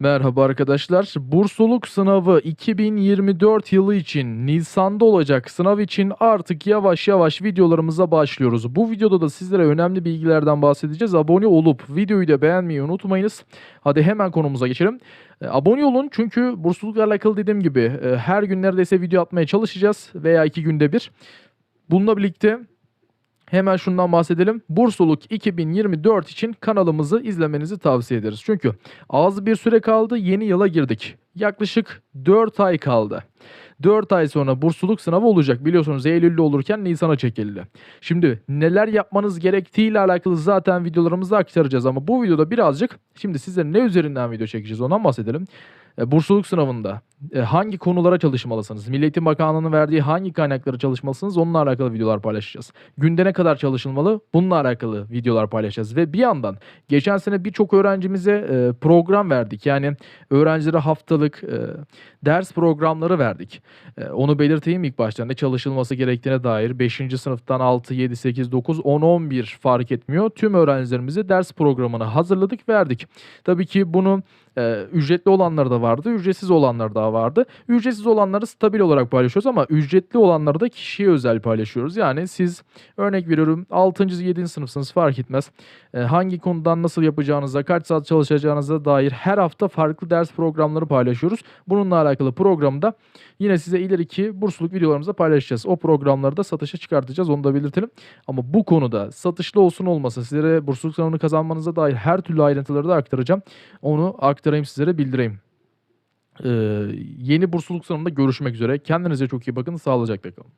Merhaba arkadaşlar. Bursluluk sınavı 2024 yılı için Nisan'da olacak sınav için artık yavaş yavaş videolarımıza başlıyoruz. Bu videoda da sizlere önemli bilgilerden bahsedeceğiz. Abone olup videoyu da beğenmeyi unutmayınız. Hadi hemen konumuza geçelim. E, Abone olun çünkü burslulukla alakalı dediğim gibi e, her gün neredeyse video atmaya çalışacağız veya iki günde bir. Bununla birlikte Hemen şundan bahsedelim. Bursluluk 2024 için kanalımızı izlemenizi tavsiye ederiz. Çünkü az bir süre kaldı yeni yıla girdik. Yaklaşık 4 ay kaldı. 4 ay sonra bursluluk sınavı olacak. Biliyorsunuz Eylül'de olurken Nisan'a çekildi. Şimdi neler yapmanız gerektiğiyle alakalı zaten videolarımızda aktaracağız ama bu videoda birazcık şimdi size ne üzerinden video çekeceğiz ondan bahsedelim. E, Bursluluk sınavında hangi konulara çalışmalısınız? Milli Eğitim Bakanlığı'nın verdiği hangi kaynakları çalışmalısınız? Onunla alakalı videolar paylaşacağız. Günde ne kadar çalışılmalı? Bununla alakalı videolar paylaşacağız. Ve bir yandan geçen sene birçok öğrencimize e, program verdik. Yani öğrencilere haftalık e, ders programları verdik. E, onu belirteyim ilk başta. Ne çalışılması gerektiğine dair 5. sınıftan 6, 7, 8, 9, 10, 11 fark etmiyor. Tüm öğrencilerimize ders programını hazırladık, verdik. Tabii ki bunu e, ücretli olanları da vardı, ücretsiz olanları da vardı. Ücretsiz olanları stabil olarak paylaşıyoruz ama ücretli olanları da kişiye özel paylaşıyoruz. Yani siz örnek veriyorum 6. 7. sınıfsınız fark etmez. E, hangi konudan nasıl yapacağınıza, kaç saat çalışacağınıza dair her hafta farklı ders programları paylaşıyoruz. Bununla alakalı programı da yine size ileriki bursluluk videolarımızda paylaşacağız. O programları da satışa çıkartacağız onu da belirtelim. Ama bu konuda satışlı olsun olmasa sizlere bursluluk sınavını kazanmanıza dair her türlü ayrıntıları da aktaracağım. Onu aktarayım sizlere bildireyim. Ee, yeni bursluluk sınavında görüşmek üzere. Kendinize çok iyi bakın. Sağlıcakla kalın.